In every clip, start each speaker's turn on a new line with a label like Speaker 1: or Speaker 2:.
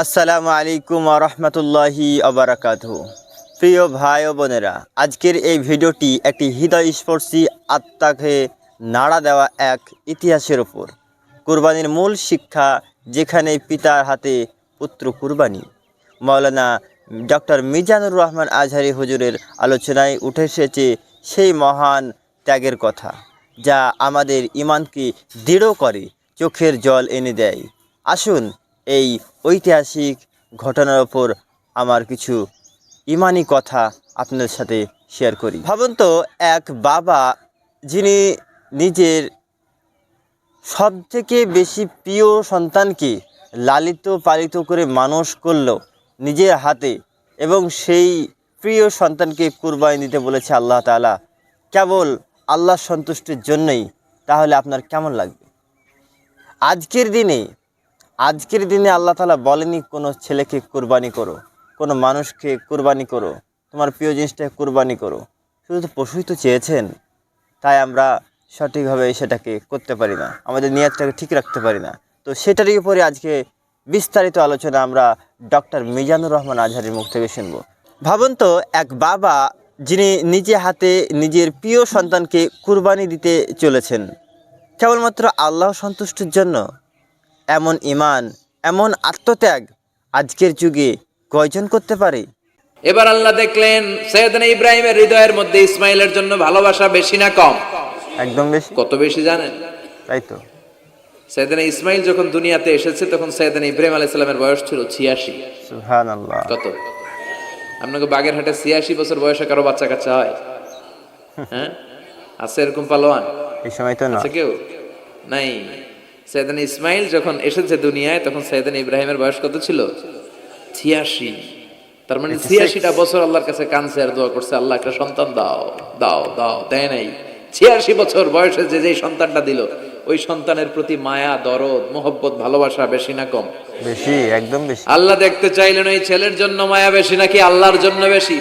Speaker 1: আসসালামু আলাইকুম রহমতুল্লাহি আবরাকাত প্রিয় ভাই ও বোনেরা, আজকের এই ভিডিওটি একটি হৃদয়স্পর্শী, আত্মাকে নাড়া দেওয়া এক ইতিহাসের ওপর কুরবানির মূল শিক্ষা যেখানে পিতার হাতে পুত্র কুরবানি। মাওলানা ডক্টর মিজানুর রহমান আজহারি হুজুরের আলোচনায় উঠে এসেছে সেই মহান ত্যাগের কথা, যা আমাদের ইমানকে দৃঢ় করে, চোখের জল এনে দেয়। আসুন এই ঐতিহাসিক ঘটনার ওপর আমার কিছু ইমানি কথা আপনাদের সাথে শেয়ার করি। ভাবুন তো, এক বাবা যিনি নিজের সব থেকে বেশি প্রিয় সন্তানকে লালিত পালিত করে মানুষ করল নিজের হাতে এবং সেই প্রিয় সন্তানকে কুরবানি দিতে বলেছে আল্লাহ তাআলা, কেবল আল্লাহ সন্তুষ্টির জন্যই। তাহলে আপনার কেমন লাগবে? আজকের দিনে আজকের দিনে আল্লাহ তালা বলেনি, কোনো ছেলেকে কুরবানি করো, কোনো মানুষকে কুরবানি করো, তোমার প্রিয় জিনিসটাকে কুরবানি করো। শুধু তো পশুই তো চেয়েছেন, তাই আমরা সঠিকভাবে সেটাকে করতে পারি না, আমাদের নিয়তটাকে ঠিক রাখতে পারি না। তো সেটারই উপরে আজকে বিস্তারিত আলোচনা আমরা ডক্টর মিজানুর রহমান আজহারির মুখ থেকে শুনব। ভাবুন তো, এক বাবা, যিনি নিজে হাতে নিজের প্রিয় সন্তানকে কুরবানি দিতে চলেছেন, কেবলমাত্র আল্লাহ সন্তুষ্টির জন্য? এমন ইমান এমন আত্মত্যাগ আজকের যুগে কয়জন করতে পারে?
Speaker 2: এবার আল্লাহ দেখলেন সৈয়দনা ইব্রাহিমের হৃদয়ের মধ্যে ইসমাইলের জন্য ভালোবাসা বেশি না কম?
Speaker 1: একদম বেশি।
Speaker 2: কত বেশি জানেন?
Speaker 1: তাই তো।
Speaker 2: সৈয়দনা ইসমাইল যখন দুনিয়াতে এসেছে তখন সৈয়দনা ইব্রাহিম আলাইহিস সালামের বয়স ছিল ছিয়াশি।
Speaker 1: সুহান আল্লাহ
Speaker 2: কত? আপনাকে বাগেরহাটে ছিয়াশি বছর বয়সে কারও বাচ্চা কাচ্চা হয়? হ্যাঁ? আছে এরকম পালোয়ান?
Speaker 1: এই সময় তো না।
Speaker 2: আছে কেউ? নাই। সৈয়দান ইসমাইল যখন এসেছে দুনিয়ায় তখন সৈয়দান ইব্রাহিমের বয়স কত ছিল? ছিয়াশি। তার মানে ছিয়াশিটা বছর আল্লাহর কাছে কানছে আর দোয়া করছে আল্লাহ একটা সন্তান দাও দাও দাও দেয় নাই। ছিয়াশি বছর বয়সে যে যেই সন্তানটা দিল ওই সন্তানের প্রতি মায়া দরদ মোহব্বত ভালোবাসা বেশি না কম?
Speaker 1: বেশি একদম বেশি।
Speaker 2: আল্লাহ দেখতে চাইলেন ওই ছেলের জন্য মায়া বেশি নাকি আল্লাহর জন্য বেশি?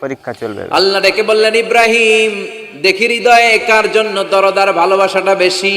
Speaker 1: পরীক্ষা চলবে।
Speaker 2: আল্লাহ ডেকে বললেন ইব্রাহিম দেখি হৃদয়ে কার জন্য দরদার ভালোবাসাটা বেশি?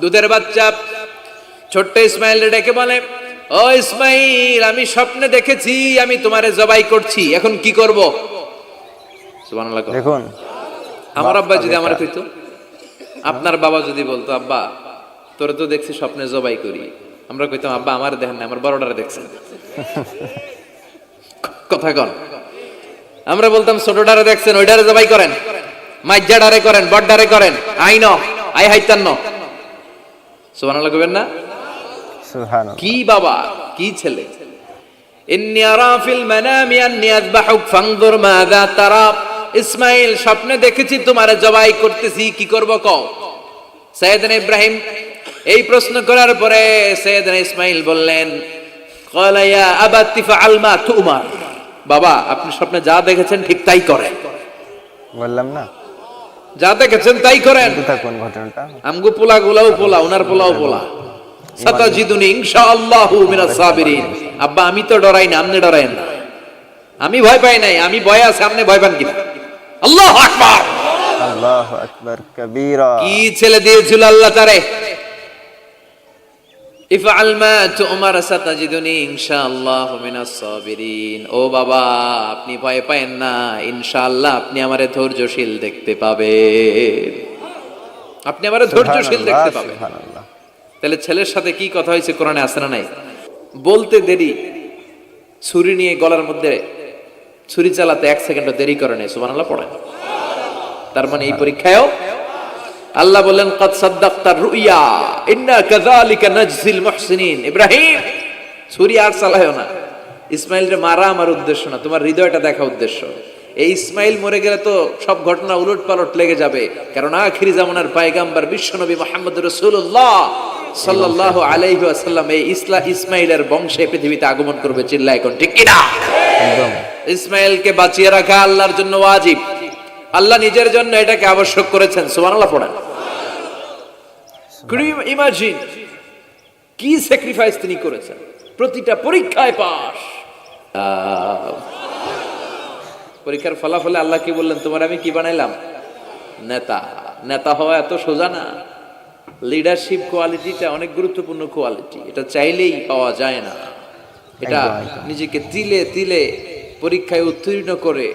Speaker 2: দুধের বাচ্চা। ছোট্ট ইসমাইল ডেকে বলে ও ইসমাইল আমি স্বপ্নে দেখেছি আমি তোমারে জবাই করছি এখন কি করব?
Speaker 1: দেখুন
Speaker 2: আমার আব্বা যদি আমার কইতো আপনার বাবা যদি বলতো আব্বা তোরে তো দেখছি স্বপ্নে জবাই করি। আমরা কইতাম আব্বা আমার দেখেন না আমার বড়টারে দেখছেন। কথা কন। আমরা বলতাম ছোটটারে দেখছেন ওইটারে জবাই করেন। মাইজাডারে করেন বড্ডারে করেন। আই ন আই হাইতান ন সুবহানাল্লাহ না? কি বাবা কি ছেলে? ইন্নি আরা ফিল মানামি আন্নি আযবাহুক ফানজুর মাযা তারা। ইসমাইল স্বপ্নে দেখেছি তোমারে জবাই করতেছি কি করব কও? সাইয়েদনা ইব্রাহিম এই প্রশ্ন করার পরে সাইয়েদনা ইসমাইল বললেন ক্বালা ইয়া আবাতি ফাআল মা তুমার। বাবা আপনি স্বপ্নে যা দেখেছেন ঠিক তাই করেন।
Speaker 1: বললাম না।
Speaker 2: যা দেখেছেন তাই করেন।
Speaker 1: আমগু কোন ঘটনাটা?
Speaker 2: আমগো পোলা গুলাও পোলা ওনার পোলাও পোলা। সাতাজিদুনি ইনশাআল্লাহু মিনাস সাবিরিন। আব্বা আমি তো ডরাই না আপনি ডরায়েন না। আমি ভয় পাই নাই আমি ভয় আছে আপনি ভয় পান কিনা? আল্লাহু আকবার।
Speaker 1: আল্লাহ আকবার কবীরা।
Speaker 2: কি ছেলে দিয়েছিল আল্লাহ তারে? ইফআল মা তুমার সাতাজিদুনি ইনশাআল্লাহু মিনাস সাবিরিন। ও বাবা আপনি ভয় পায়েন না ইনশাআল্লাহ আপনি আমারে ধৈর্যশীল দেখতে পাবেন। আপনি আমারে ধৈর্যশীল দেখতে পাবেন। তাহলে ছেলের সাথে কি কথা হয়েছে কোরআনে আসে না নাই? বলতে দেরি ছুরি নিয়ে গলার মধ্যে ছুরি চালাতে এক সেকেন্ড দেরি করে নেই সুবহানাল্লাহ পড়েন। তার মানে এই পরীক্ষায়ও আল্লাহ বললেন কদ সাদ্দাক্তার রুইয়া ইন্না কাযালিকা নাজজিল মুহসিনিন। ইব্রাহিম ছুরি আর চালায়ও না। ইসমাইলরে মারা আমার উদ্দেশ্য না তোমার হৃদয়টা দেখা উদ্দেশ্য। এই ইসমাইল মরে গেলে তো সব ঘটনা উলট পালট লেগে যাবে। কারণ আখিরি জামানার পায়গাম্বার বিশ্বনবী মোহাম্মদ রসুল্লাহ সাল্লাল্লাহু আলাইহি ওয়াসাল্লাম এই ইসলা ইসমাইলের বংশে পৃথিবীতে আগমন করবে চিল্লা এখন ঠিক কিনা? ইসমাইলকে বাঁচিয়ে রাখা আল্লাহর জন্য ওয়াজিব। আল্লাহ নিজের জন্য এটাকে আবশ্যক করেছেন। সুবহানাল্লাহ পড়েন। Could you imagine? কি স্যাক্রিফাইস তিনি করেছেন? প্রতিটা পরীক্ষায় পাস পরীক্ষার ফলাফলে আল্লাহ কি বললেন তোমার আমি কি বানাইলাম? নেতা। নেতা হওয়া এত সোজা না। লিডারশিপ কোয়ালিটিটা অনেক গুরুত্বপূর্ণ কোয়ালিটি এটা চাইলেই পাওয়া যায় না। এটা। নিজেকে তিলে তিলে পরীক্ষায় উত্তীর্ণ করে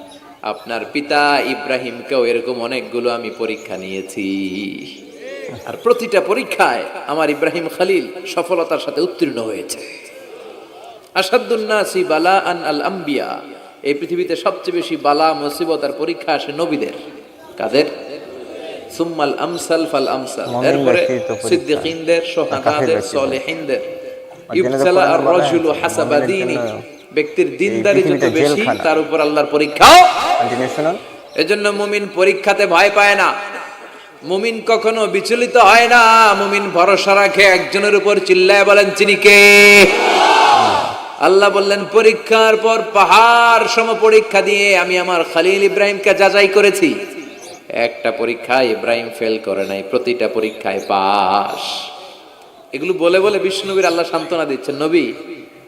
Speaker 2: আপনার পিতা ইব্রাহিমকেও এরকম অনেকগুলো আমি পরীক্ষা নিয়েছি। আর প্রতিটা পরীক্ষায় আমার ইব্রাহিম খালিল সফলতার সাথে উত্তীর্ণ হয়েছে। আসাদুন্নাসি বালা আন আল আম্বিয়া এই পৃথিবীতে সবচেয়ে বেশি বালা মুসিবত আর পরীক্ষা আসে নবীদের কাদের সুম্মাল আমসাল ফাল আমসাল। এরপরে। সিদ্দিকিনদের সলেহিনদের।
Speaker 1: আর
Speaker 2: রাজুলু হাসাবা
Speaker 1: মুমিনের
Speaker 2: দীনি
Speaker 1: জন্য
Speaker 2: ব্যক্তির দিনদারি যত বেশি তার উপর আল্লাহর পরীক্ষাও এজন্য মুমিন পরীক্ষাতে ভয় পায় না। মুমিন কখনো বিচলিত হয় না। মুমিন ভরসা রাখে একজনের উপর চিল্লায় বলেন চিনি কে? আল্লাহ বললেন পরীক্ষার পর পাহাড় সম পরীক্ষা দিয়ে আমি আমার খালিল ইব্রাহিমকে যাচাই করেছি। একটা পরীক্ষায় ইব্রাহিম ফেল করে নাই প্রতিটা পরীক্ষায় পাস এগুলো বলে বলে বিষ্ণুবীর আল্লাহ সান্ত্বনা দিচ্ছেন। নবী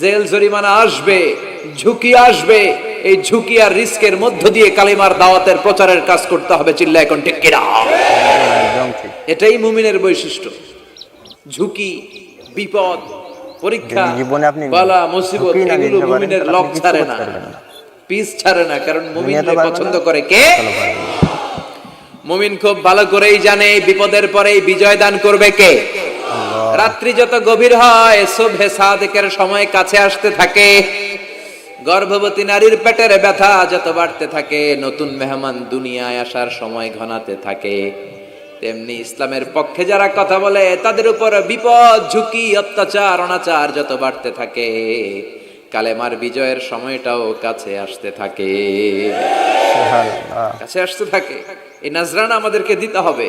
Speaker 2: জেল জরিমানা আসবে ঝুঁকি আসবে। এই ঝুঁকি আর রিস্কের মধ্য দিয়ে কালিমার দাওয়াতের প্রচারের কাজ করতে হবে চিল্লা এখন ঠিক এটাই মুমিনের বৈশিষ্ট্য। ঝুঁকি বিপদ পরীক্ষা
Speaker 1: যদি জীবনে আপনি
Speaker 2: বালা মুসিবত এগুলো মুমিনের লক ছাড়ে না। পিস ছাড়ে না কারণ পছন্দ করে কে। মুমিন খুব ভালো করেই জানে বিপদের পরেই বিজয় দান করবে কে? রাত্রি যত গভীর হয় শুভে সাদেকের সময় কাছে আসতে থাকে। গর্ভবতী নারীর পেটের ব্যথা যত বাড়তে থাকে নতুন মেহমান দুনিয়ায় আসার সময় ঘনাতে থাকে। তেমনি ইসলামের পক্ষে যারা কথা বলে তাদের উপর বিপদ ঝুঁকি অত্যাচার অনাচার যত বাড়তে থাকে কালেমার বিজয়ের সময়টাও কাছে আসতে থাকে। কাছে আসতে থাকে। এই নাজরানা আমাদেরকে দিতে হবে।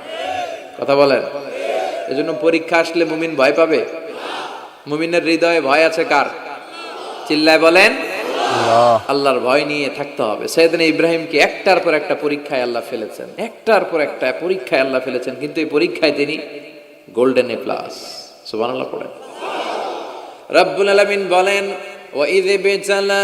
Speaker 2: কথা বলেন। এজন্য পরীক্ষা আসলে মুমিন ভয় পাবে? মুমিনের হৃদয়ে ভয় আছে কার? চিল্লায় বলেন আল্লাহর ভয় নিয়ে থাকতে হবে। সেদিন ইব্রাহিমকে একটার পর একটা পরীক্ষায় আল্লাহ ফেলেছেন। একটার পর একটা পরীক্ষায় আল্লাহ ফেলেছেন কিন্তু এই পরীক্ষায় তিনি গোল্ডেন এ প্লাস। সুবহানাল্লাহ পড়েন। রব্বুল আলামিন বলেন ওয়া ইযে বেচালা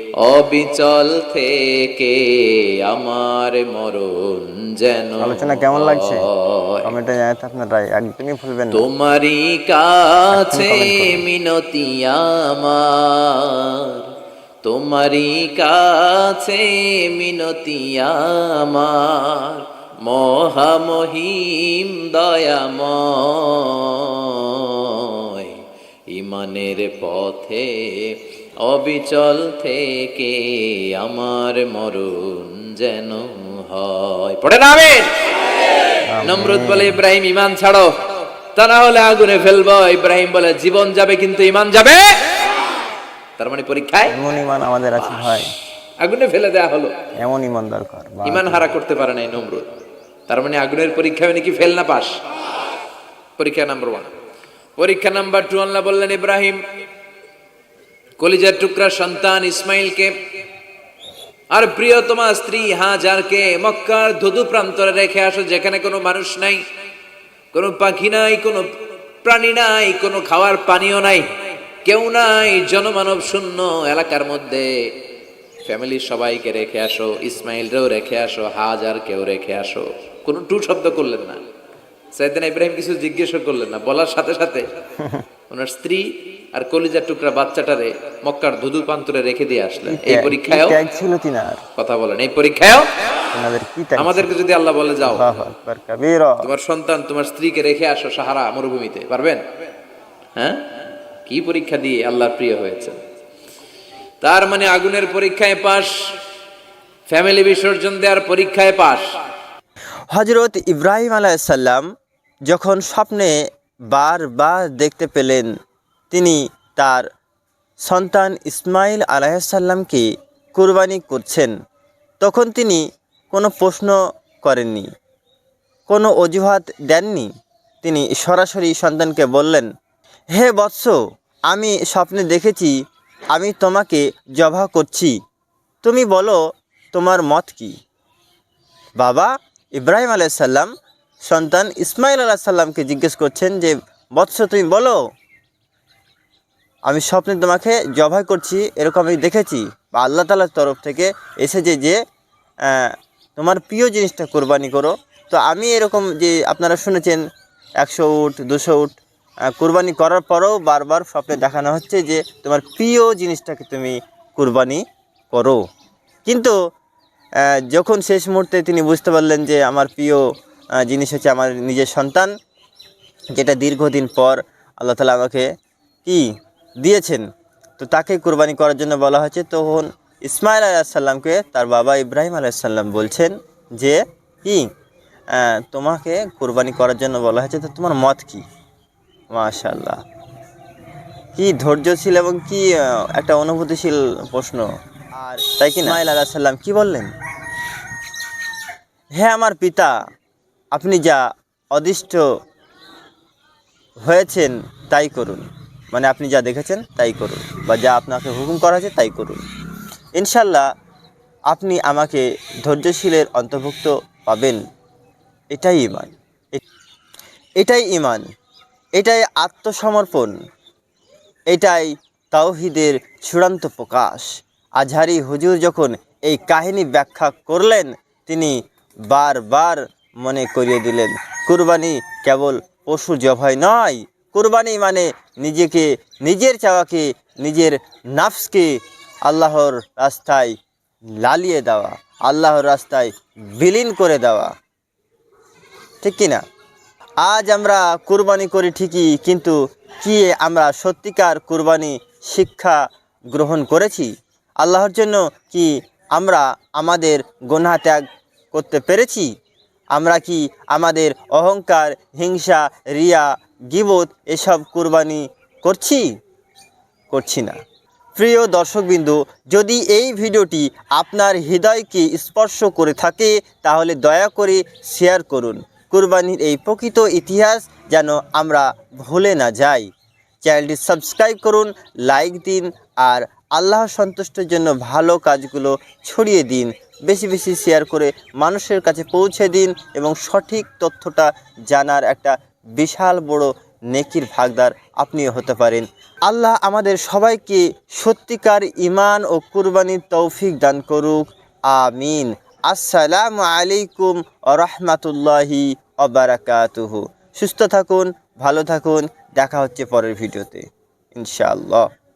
Speaker 2: অবিচল থেকে আমার মরণ যেন
Speaker 1: আলোচনা কেমন লাগছে। কমেন্টে জানাতে আপনারা একদমই ভুলবেন না।
Speaker 2: তোমারই কাছে। মিনতি আমার। তোমারই কাছে মিনতি আমার। মহামহিম দয়াময়। ইমানের পথে অবিচল থেকে আমার মরণ যেন হয়। পড়ে না? নমরুদ বলে ইব্রাহিম ইমান ছাড়ো। তা না হলে আগুনে ফেলব। ইব্রাহিম বলে জীবন যাবে কিন্তু ইমান যাবে? তার মানে পরীক্ষায়?
Speaker 1: এমন ইমান আমাদের আছে ভাই।
Speaker 2: আগুনে ফেলে দেয়া হলো।
Speaker 1: এমন ইমান দরকার
Speaker 2: ইমান হারা করতে পারে নাই নমরুদ। তার মানে আগুনের পরীক্ষা মানে কি ফেল না পাস? পরীক্ষা নাম্বার ওয়ান পরীক্ষা নাম্বার টু আল্লাহ বললেন ইব্রাহিম কলিজার টুকরা সন্তান ইসমাইলকে আর প্রিয়তমা স্ত্রী হাজারকে মক্কার ধুধু প্রান্তরে রেখে আসো যেখানে কোনো মানুষ নাই কোনো পাখি নাই কোনো প্রাণী নাই কোনো খাওয়ার পানিও নাই কেউ নাই জনমানব শূন্য এলাকার মধ্যে। ফ্যামিলির সবাইকে রেখে আসো ইসমাইলরেও রেখে আসো হাজার কেউ রেখে আসো। কোনো টু শব্দ করলেন না। সাইদিন ইব্রাহিম কিছু জিজ্ঞেস করলেন না বলার সাথে সাথে ওনার স্ত্রী আর কলিজার টুকরা বাচ্চাটারে মক্কার ধুধু প্রান্তরে রেখে দিয়ে আসলেন। এই পরীক্ষায়ও
Speaker 1: ত্যাগ ছিল তিনার?
Speaker 2: কথা বলেন। এই পরীক্ষায়ও
Speaker 1: ওনাদের কি ত্যাগ
Speaker 2: আমাদেরকে যদি আল্লাহ বলে যাও তোমার সন্তান তোমার স্ত্রীকে রেখে আসো সাহারা মরুভূমিতে পারবেন? হ্যাঁ? কি পরীক্ষা দিয়ে আল্লাহ প্রিয় হয়েছে তার মানে আগুনের পরীক্ষায় পাস ফ্যামিলি বিসর্জন দেওয়ার পরীক্ষায় পাস
Speaker 1: হজরত ইব্রাহিম আলাইসাল্লাম যখন স্বপ্নে বারবার দেখতে পেলেন তিনি তার সন্তান ইসমাইল আলাইসাল্লামকে কুরবানি করছেন। তখন তিনি কোনো প্রশ্ন করেননি, কোনো অজুহাত দেননি। তিনি সরাসরি সন্তানকে বললেন, হে বৎস, আমি স্বপ্নে দেখেছি, আমি তোমাকে জবা করছি। তুমি বলো, তোমার মত কী? বাবা ইব্রাহিম আলাইসাল্লাম সন্তান ইসমাইল আলাহিসাল্লামকে জিজ্ঞেস করছেন যে, বৎস, তুমি বলো আমি স্বপ্নে তোমাকে জবাই করছি, এরকম আমি দেখেছি। বা আল্লাহ তালার তরফ থেকে এসেছে যে তোমার প্রিয় জিনিসটা কোরবানি করো। তো আমি এরকম যে আপনারা শুনেছেন, একশো উট, দুশো উট কোরবানি করার পরেও বারবার স্বপ্নে দেখানো হচ্ছে যে, তোমার প্রিয় জিনিসটাকে তুমি কোরবানি করো। কিন্তু যখন শেষ মুহূর্তে তিনি বুঝতে পারলেন যে, আমার প্রিয় জিনিস হচ্ছে আমার নিজের সন্তান, যেটা দীর্ঘদিন পর আল্লাহ তালা আমাকে কি দিয়েছেন। তো তাকে কুরবানি করার জন্য বলা হয়েছে। তখন ইসমাইল আলাইসাল্লামকে তার বাবা ইব্রাহিম আলাইসাল্লাম বলছেন যে কি তোমাকে কুরবানি করার জন্য বলা হয়েছে তো তোমার মত কি? মাশাল্লাহ কি ধৈর্যশীল এবং কি একটা অনুভূতিশীল প্রশ্ন। আর তাই কি ইসমাইল আলাইসাল্লাম কি বললেন? হ্যাঁ আমার পিতা আপনি যা অদিষ্ট হয়েছেন তাই করুন। মানে আপনি যা দেখেছেন, তাই করুন। বা যা আপনাকে হুকুম করা হয়েছে, তাই করুন। ইনশাল্লাহ আপনি আমাকে ধৈর্যশীলের অন্তর্ভুক্ত পাবেন। এটাই ইমান। এটাই ইমান। এটাই আত্মসমর্পণ। এটাই তাওহিদের চূড়ান্ত প্রকাশ। আজহারি হুজুর যখন এই কাহিনী ব্যাখ্যা করলেন, তিনি বারবার মনে করিয়ে দিলেন, কুরবানি কেবল পশু জবাই নয় কুরবানি মানে নিজেকে, নিজের চাওয়াকে, নিজের নাফসকে আল্লাহর রাস্তায় লালিয়ে দেওয়া, আল্লাহর রাস্তায় বিলীন করে দেওয়া। ঠিক কি না আজ আমরা কুরবানি করি ঠিকই, কিন্তু কি আমরা সত্যিকার কুরবানি শিক্ষা গ্রহণ করেছি? আল্লাহর জন্য কি আমরা আমাদের গোনা ত্যাগ করতে পেরেছি? আমরা কি আমাদের অহংকার, হিংসা, রিয়া গিবত, এসব কুরবানি করছি? করছি না। প্রিয় দর্শকবিন্দু, যদি এই ভিডিওটি আপনার হৃদয়কে স্পর্শ করে থাকে, তাহলে দয়া করে শেয়ার করুন। কুরবানির এই প্রকৃত ইতিহাস যেন আমরা ভুলে না যাই। চ্যানেলটি সাবস্ক্রাইব করুন, লাইক দিন, আর আল্লাহ সন্তুষ্টের জন্য ভালো কাজগুলো ছড়িয়ে দিন। বেশি বেশি শেয়ার করে মানুষের কাছে পৌঁছে দিন এবং সঠিক তথ্যটা জানার একটা বিশাল বড় নেকির ভাগদার আপনিও হতে পারেন। আল্লাহ আমাদের সবাইকে সত্যিকার ইমান ও কুরবানির তৌফিক দান করুক। আমিন। আসসালামু আলাইকুম রহমাতুল্লাহি অবরাকাতুহু সুস্থ থাকুন, ভালো থাকুন। দেখা হচ্ছে পরের ভিডিওতে। ইনশাআল্লাহ।